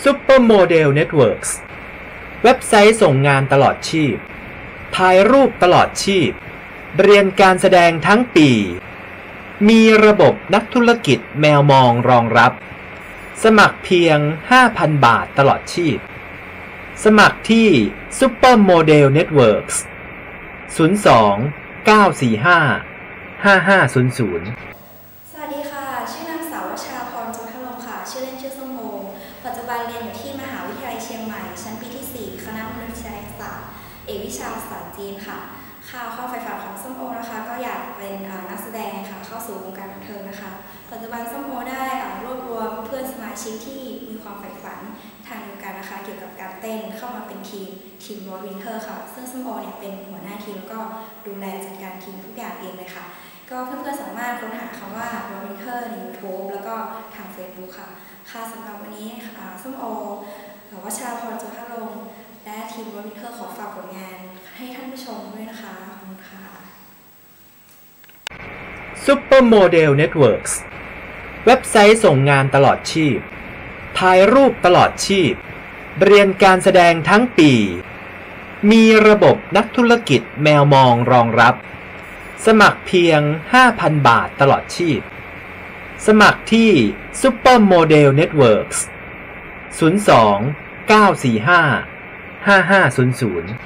Supermodel Networks เว็บไซต์ส่งงานตลอดชีพ ถ่ายรูปตลอดชีพ เรียนการแสดงทั้งปี มีระบบนักธุรกิจแมวมองรองรับ สมัครเพียง 5,000 บาทตลอดชีพ สมัครที่ Supermodel Networks 02 945 5500 สวัสดีค่ะ ชื่อนางสาววชราพรจุนทลงค์ค่ะ ชื่อเล่นชื่อส้มโอ ปัจจุบันเรียนอยู่ที่มหาวิทยาลัยเชียงใหม่ ชั้นปีที่ 4 คณะมนุษยศาสตร์ เอกวิชาภาษาจีนค่ะข่าวความใฝ่ฝันของส้มโอนะคะ ก็อยากเป็นนักแสดงค่ะ เข้าสู่วงการบันเทิงนะคะ ปัจจุบันส้มโอได้รวบรวมเพื่อนสมาชิกที่มีความใฝ่ฝันทางเดียวกันนะคะ เกี่ยวกับการเต้นเข้ามาเป็นทีมทีมโรวินเทอร์ค่ะ ซึ่งส้มโอเนี่ยเป็นหัวหน้าทีมแล้วก็ดูแลจัดการทีมทุกอย่างเองเลยค่ะ ก็เพื่อนๆสามารถค้นหาคำว่า r o b i n t e r ใน YouTube แล้วก็ทาง Facebook ค่ะ ค่ะสำหรับวันนี้อ่าส้มโอวัชราพรจุฑาลง และทีม r o b i n t e r ขอฝากผลงานให้ท่านผู้ชมด้วยนะคะขอบคุณค่ะ Supermodel Networks เว็บไซต์ส่งงานตลอดชีพ ถ่ายรูปตลอดชีพ เรียนการแสดงทั้งปี มีระบบนักธุรกิจแมวมองรองรับ สมัครเพียง 5,000 บาทตลอดชีพ สมัครที่ Supermodel Networks 02 945 5500